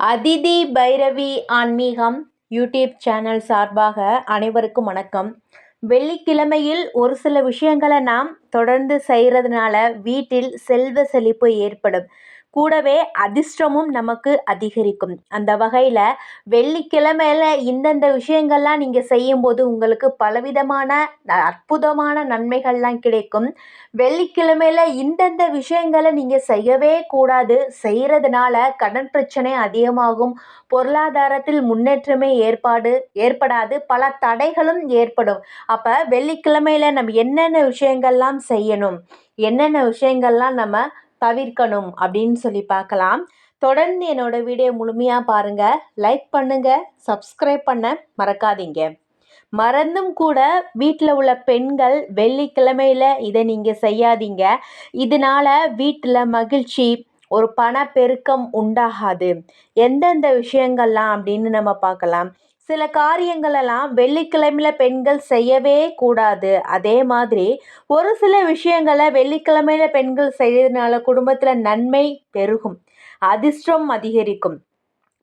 அதிதி பைரவி ஆன்மீகம் YouTube channel சார்பாக அனைவருக்கும் வணக்கம். வெள்ளிக்கிழமையில் ஒரு சில விஷயங்களை நாம் தொடர்ந்து செய்கிறதுனால வீட்டில் செல்வ செழிப்பு ஏற்படும். கூடவே அதிர்ஷ்டமும் நமக்கு அதிகரிக்கும். அந்த வகையில் வெள்ளிக்கிழமையில் இந்தந்த விஷயங்கள்லாம் நீங்கள் செய்யும்போது உங்களுக்கு பலவிதமான அற்புதமான நன்மைகள்லாம் கிடைக்கும். வெள்ளிக்கிழமையில இந்தந்த விஷயங்களை நீங்கள் செய்யவே கூடாது. செய்கிறதுனால கடன் பிரச்சனை அதிகமாகும். பொருளாதாரத்தில் முன்னேற்றமே ஏற்பாடு ஏற்படாது. பல தடைகளும் ஏற்படும். அப்போ வெள்ளிக்கிழமையில் நம்ம என்னென்ன விஷயங்கள்லாம் செய்யணும்? என்னென்ன விஷயங்கள்லாம் நம்ம தவிர்க்கணும் அப்படின்னு சொல்லி பார்க்கலாம். தொடர்ந்து என்னோட வீடியோ முழுமையாக பாருங்கள் லைக் பண்ணுங்கள் சப்ஸ்கிரைப் பண்ண மறக்காதீங்க. மறந்தும் கூட வீட்டில் உள்ள பெண்கள் வெள்ளிக்கிழமையில் இதை நீங்கள் செய்யாதீங்க. இதனால் வீட்டில் மகிழ்ச்சி ஒரு பணப்பெருக்கம் உண்டாகாது. எந்தெந்த விஷயங்கள்லாம் அப்படின்னு நம்ம பார்க்கலாம். சில காரியங்களெல்லாம் வெள்ளிக்கிழமையில் பெண்கள் செய்யவே கூடாது. அதே மாதிரி ஒரு சில விஷயங்களை வெள்ளிக்கிழமையில் பெண்கள் செய்யறதுனால குடும்பத்தில் நன்மை பெருகும் அதிர்ஷ்டம் அதிகரிக்கும்.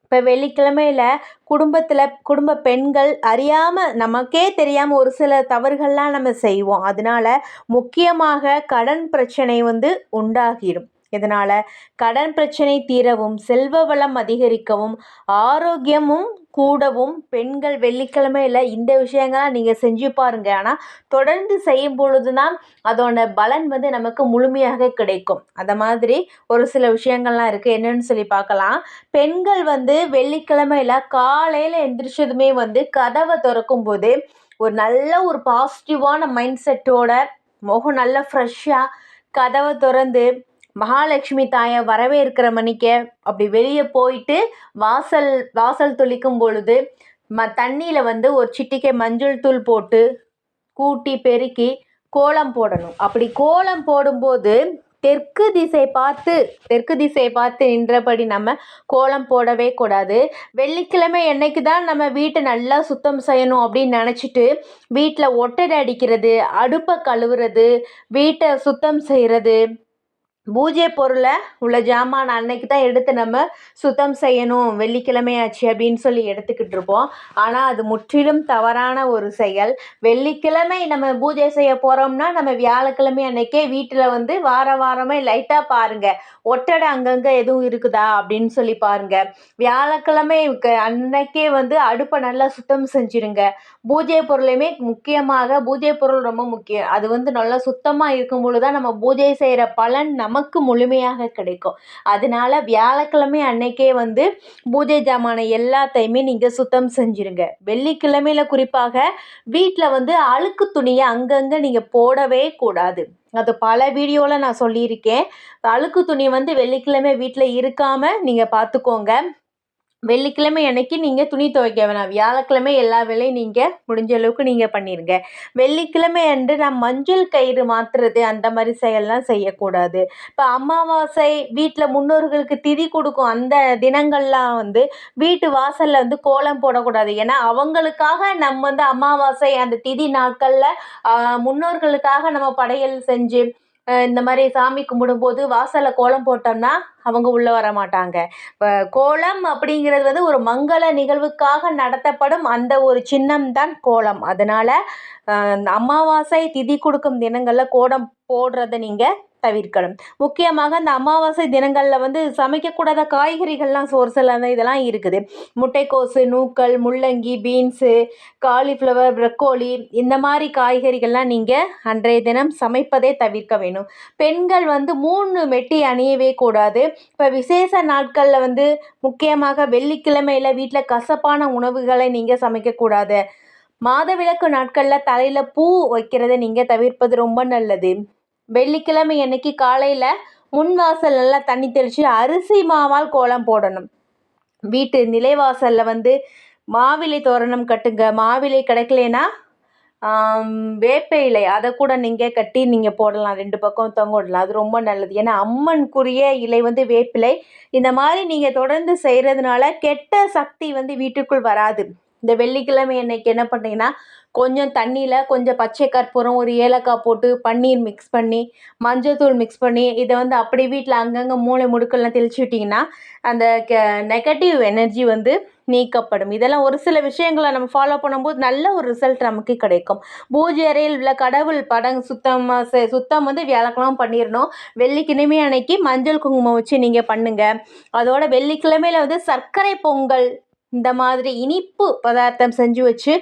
இப்போ வெள்ளிக்கிழமையில் குடும்பத்தில் குடும்ப பெண்கள் அறியாமல் நமக்கே தெரியாமல் ஒரு சில தவறுகள்லாம் நம்ம செய்வோம். அதனால் முக்கியமாக கடன் பிரச்சனை வந்து உண்டாகிடும் இதனால் கடன் பிரச்சனை தீரவும் செல்வ வளம் அதிகரிக்கவும் ஆரோக்கியமும் கூடவும் பெண்கள் வெள்ளிக்கிழமையில் இந்த விஷயங்கள்லாம் நீங்கள் செஞ்சு பாருங்கள் ஆனால் தொடர்ந்து செய்யும் பொழுது தான் அதோட பலன் வந்து நமக்கு முழுமையாக கிடைக்கும். அந்த மாதிரி ஒரு சில விஷயங்கள்லாம் இருக்குது என்னென்னு சொல்லி பார்க்கலாம். பெண்கள் வந்து வெள்ளிக்கிழமையில் காலையில் எந்திரிச்சதுமே வந்து கதவை திறக்கும் போது ஒரு நல்ல ஒரு பாசிட்டிவான மைண்ட் செட்டோட முகம் நல்லா ஃப்ரெஷ்ஷாக கதவை திறந்து மகாலட்சுமி தாயை வரவேற்கிற மணிக்க அப்படி வெளியே போயிட்டு வாசல் வாசல் தொளிக்கும் பொழுது ம தண்ணியில் வந்து ஒரு சிட்டிக்கை மஞ்சள் தூள் போட்டு கூட்டி பெருக்கி கோலம் போடணும். அப்படி கோலம் போடும்போது தெற்கு திசை பார்த்து தெற்கு திசை பார்த்து நின்றபடி நம்ம கோலம் போடவே கூடாது. வெள்ளிக்கிழமை என்னைக்கு தான் நம்ம வீட்டை நல்லா சுத்தம் செய்யணும் அப்படின்னு நினச்சிட்டு வீட்டில் ஒட்டடை அடிக்கிறது அடுப்பை கழுவுறது வீட்டை சுத்தம் செய்கிறது பூஜை பொருளை உள்ள ஜாமான் அன்னைக்கு தான் எடுத்து நம்ம சுத்தம் செய்யணும். வெள்ளிக்கிழமை ஆச்சு அப்படின்னு சொல்லி எடுத்துக்கிட்டு இருப்போம். ஆனால் அது முற்றிலும் தவறான ஒரு செயல். வெள்ளிக்கிழமை நம்ம பூஜை செய்ய போகிறோம்னா நம்ம வியாழக்கிழமை அன்னைக்கே வீட்டில் வந்து வார வாரமே லைட்டாக பாருங்கள் ஒட்டடை அங்கங்கே எதுவும் இருக்குதா அப்படின்னு சொல்லி பாருங்கள் வியாழக்கிழமை அன்னைக்கே வந்து அடுப்பை நல்லா சுத்தம் செஞ்சுருங்க. பூஜை பொருளையுமே முக்கியமாக பூஜை பொருள் ரொம்ப முக்கியம். அது வந்து நல்லா சுத்தமாக இருக்கும் பொழுது தான் நம்ம பூஜை செய்கிற பலன் நம்ம நமக்கு முழுமையாக கிடைக்கும். அதனால வியாழக்கிழமை அன்னைக்கே வந்து பூஜை ஜாமானை எல்லாத்தையுமே நீங்கள் சுத்தம் செஞ்சுருங்க. வெள்ளிக்கிழமையில் குறிப்பாக வீட்டில் வந்து அழுக்கு துணியை அங்கங்கே நீங்கள் போடவே கூடாது. அது பல வீடியோவில் நான் சொல்லியிருக்கேன். அழுக்கு துணி வந்து வெள்ளிக்கிழமை வீட்டில் இருக்காமல் நீங்கள் பார்த்துக்கோங்க. வெள்ளிக்கிழமை அன்னைக்கு நீங்கள் துணி துவைக்க வேணாம். வியாழக்கிழமை எல்லா வேலையும் நீங்கள் முடிஞ்ச அளவுக்கு நீங்கள் பண்ணிடுங்க வெள்ளிக்கிழமை அன்று நான் மஞ்சள் கயிறு மாற்றுறது அந்த மாதிரி செயல்லாம் செய்யக்கூடாது. இப்போ அமாவாசை வீட்டில் முன்னோர்களுக்கு திதி கொடுக்கும் அந்த தினங்கள்லாம் வந்து வீட்டு வாசலில் வந்து கோலம் போடக்கூடாது. ஏன்னா அவங்களுக்காக நம்ம வந்து அமாவாசை அந்த திதி நாட்களில் முன்னோர்களுக்காக நம்ம படையல் செஞ்சு இந்த மாதிரி சாமி கும்பிடும்போது வாசலில் கோலம் போட்டோம்னா அவங்க உள்ளே வர மாட்டாங்க. இப்போ கோலம் அப்படிங்கிறது வந்து ஒரு மங்கள நிகழ்வுக்காக நடத்தப்படும் அந்த ஒரு சின்னம் தான் கோலம். அதனால் அமாவாசை திதி கொடுக்கும் தினங்களில் கோலம் போடுறத நீங்கள் தவிர்க்கணும். முக்கியமாக இந்த அமாவாசை தினங்களில் வந்து சமைக்கக்கூடாத காய்கறிகள்லாம் சோர்ஸில் இதெல்லாம் இருக்குது. முட்டைக்கோசு நூக்கல் முள்ளங்கி பீன்ஸு காலிஃப்ளவர் ப்ரக்கோலி இந்த மாதிரி காய்கறிகள்லாம் நீங்கள் அன்றைய தினம் சமைப்பதே தவிர்க்க வேணும். பெண்கள் வந்து மூணு மெட்டி அணியவே கூடாது. இப்போ விசேஷ நாட்களில் வந்து முக்கியமாக வெள்ளிக்கிழமையில் வீட்டில் கசப்பான உணவுகளை நீங்கள் சமைக்கக்கூடாது. மாதவிளக்கு நாட்களில் தலையில் பூ வைக்கிறத நீங்கள் தவிர்ப்பது ரொம்ப நல்லது. வெள்ளிக்கிழமை அன்னைக்கு காலையில் முன் வாசல் நல்லா தண்ணி தெளித்து அரிசி மாவால் கோலம் போடணும். வீட்டு நிலைவாசலில் வந்து மாவிலை தோரணம் கட்டுங்க. மாவிலை கிடைக்கலனா வேப்ப இலை. அதை கூட நீங்கள் கட்டி நீங்கள் போடலாம். ரெண்டு பக்கம் தொங்க விடலாம். அது ரொம்ப நல்லது. ஏன்னா அம்மனுக்குரிய இலை வந்து வேப்பிலை. இந்த மாதிரி நீங்கள் தொடர்ந்து செய்கிறதுனால கெட்ட சக்தி வந்து வீட்டுக்குள் வராது. இந்த வெள்ளிக்கிழமை அன்னைக்கு என்ன பண்ணுறீங்கன்னா கொஞ்சம் தண்ணியில் கொஞ்சம் பச்சை கற்பூரம் ஒரு ஏலக்காய் போட்டு பன்னீர் மிக்ஸ் பண்ணி மஞ்சள்தூள் மிக்ஸ் பண்ணி இதை வந்து அப்படி வீட்டில் அங்கங்கே மூளை முடுக்கெல்லாம் தெளிச்சு விட்டிங்கன்னா அந்த கெ நெகட்டிவ் எனர்ஜி வந்து நீக்கப்படும். இதெல்லாம் ஒரு சில விஷயங்களை நம்ம ஃபாலோ பண்ணும்போது நல்ல ஒரு ரிசல்ட் நமக்கு கிடைக்கும். பூஜை அறையில் உள்ள கடவுள் படம் சுத்தமாக சுத்தம் வந்து வியாழக்கிழமை பண்ணிடணும். வெள்ளிக்கிழமை அன்னைக்கு மஞ்சள் குங்குமம் வச்சு நீங்கள் பண்ணுங்கள் அதோட வெள்ளிக்கிழமையில் வந்து சர்க்கரை பொங்கல் இந்த மாதிரி இனிப்பு பதார்த்தம் செஞ்சு வச்சு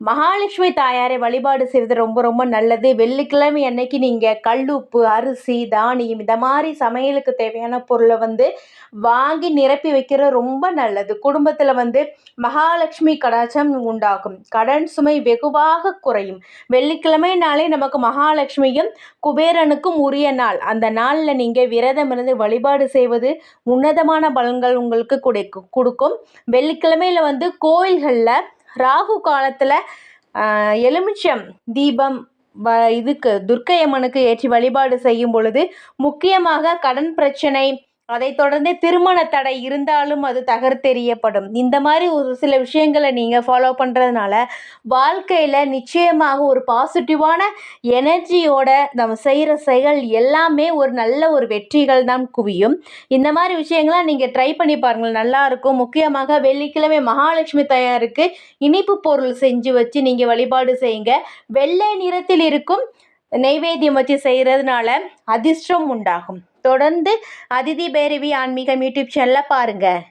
மகாலட்சுமி தாயாரை வழிபாடு செய்வது ரொம்ப ரொம்ப நல்லது. வெள்ளிக்கிழமை அன்னைக்கு நீங்கள் கல்லுப்பு அரிசி தானியம் இந்த மாதிரி சமையலுக்கு தேவையான பொருளை வந்து வாங்கி நிரப்பி வைக்கிறது ரொம்ப நல்லது. குடும்பத்தில் வந்து மகாலட்சுமி கடாச்சம் உண்டாகும். கடன் சுமை வெகுவாக குறையும். வெள்ளிக்கிழமைனாலே நமக்கு மகாலட்சுமியும் குபேரனுக்கும் உரிய நாள். அந்த நாளில் நீங்கள் விரதம் இருந்து வழிபாடு செய்வது உன்னதமான பலன்கள் உங்களுக்கு கிடைக்கும் கொடுக்கும். வெள்ளிக்கிழமையில் வந்து கோயில்களில் ராகு காலத்தில் எலுமிச்சம் தீபம் வ இதுக்கு துர்க்கை அம்மனுக்கு ஏற்றி வழிபாடு செய்யும் பொழுது முக்கியமாக கடன் பிரச்சனை அதைத் தொடர்ந்து திருமண தடை இருந்தாலும் அது தகர்த்தெறியப்படும். இந்த மாதிரி ஒரு சில விஷயங்களை நீங்கள் ஃபாலோ பண்ணுறதுனால வாழ்க்கையில் நிச்சயமாக ஒரு பாசிட்டிவான எனர்ஜியோட நம்ம செய்கிற செயல் எல்லாமே ஒரு நல்ல ஒரு வெற்றிகள் தான் குவியும். இந்த மாதிரி விஷயங்கள்லாம் நீங்கள் ட்ரை பண்ணி பாருங்கள். நல்லாயிருக்கும் முக்கியமாக வெள்ளிக்கிழமை மகாலட்சுமி தயாருக்கு இனிப்பு பொருள் செஞ்சு வச்சு நீங்கள் வழிபாடு செய்யுங்க. வெள்ளை நிறத்தில் இருக்கும் நெய்வேத்தியம் வச்சு செய்கிறதுனால அதிர்ஷ்டம் உண்டாகும். தொடர்ந்து அதிதி பேரவி ஆன்மீகம் யூடியூப் சேனலில் பாருங்கள்